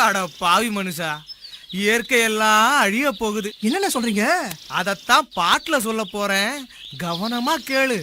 அட பாவி மனுஷா. இயற்கையெல்லாம் அழிய போகுது. என்னென்ன சொல்றீங்க? அதத்தான் பாட்டுல சொல்ல போறேன். கவனமா கேளு.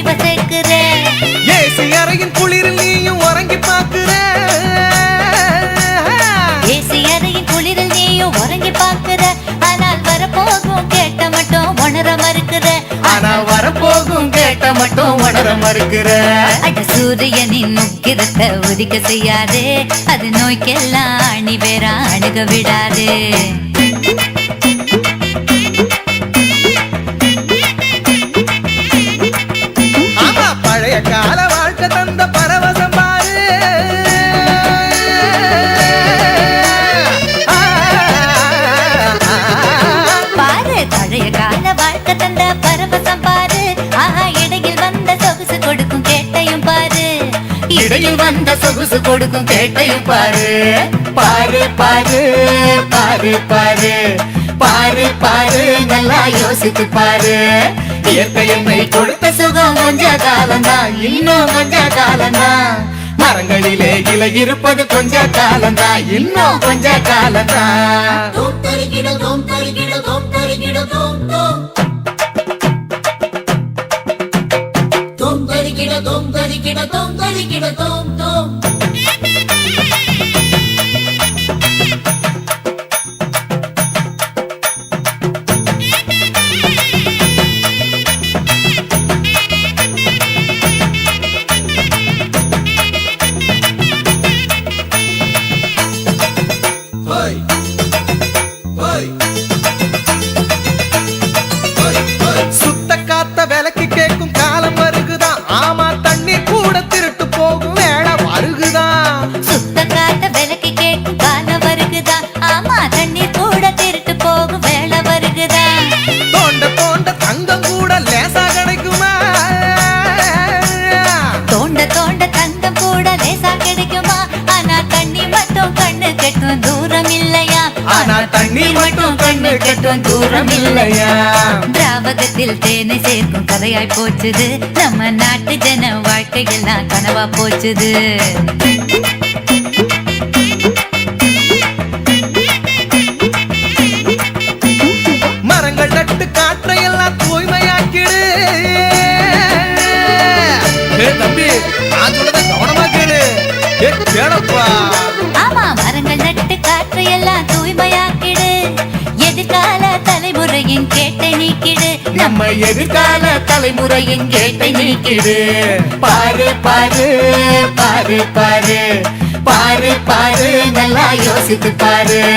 அழிவ சேர்க்கிற ஏசி அறையின் குளிரில் நீயும் உறங்கி பாக்குற ஏசி அறையின் குளிரில் நீயும் உறங்கி பாக்குற ஆனால் வரப்போகும் கேட்ட மட்டும் உணர மறுக்கிற. ஆனா வரப்போகும் கேட்ட மட்டும் உணர மறுக்கிற. அட சூரியனின் முக்கிரத்தை உதிக்க செய்யாதே. அது நோய்க்கெல்லாம் அணி வேற அணுக விடாதே. இடையில் வந்த சொகுசு கொடுக்கும் கேட்டையும் பாரு. பாரு பாரு பாரு பாரு. பாரு பாரு நல்லா யோசித்து பாரு. இயற்கை கொடுத்த சுகம் கொஞ்ச காலம்தான். இன்னும் கொஞ்ச காலம்தான். மரங்களிலே இலை இருப்பது கொஞ்ச காலம்தான். இன்னும் கொஞ்ச காலம்தான். Tom tarigida tom tarigida tom தோண்ட தங்கம் கூட லேசா கிடைக்குமா? தோண்ட தோண்ட தங்கம் கூட லேசா கிடைக்குமா? ஆனா தண்ணி மட்டும் கண்ணு கெட்டும் தூரம் இல்லையா ஆனா தண்ணி மட்டும் கண்ணு கெட்டும் தூரம் இல்லையா திராவகத்தில் தேனை சேர்க்கும் கதையாய் போச்சுது. நம்ம நாட்டு ஜன வாழ்க்கையெல்லாம் கனவா போச்சுது. ஆமா மரங்கள் நட்டு காற்றை எல்லாம் தூய்மையாக்கிடு. எதிர்கால தலைமுறை தலைமுறையின் கேட்டை நீக்கிடு. நம்ம எதிர்கால தலைமுறையின் கேட்டை நீக்கிடு. பாரு பாரு பாரு பாரு. பாரு பாரு நல்லா யோசித்து பாரு.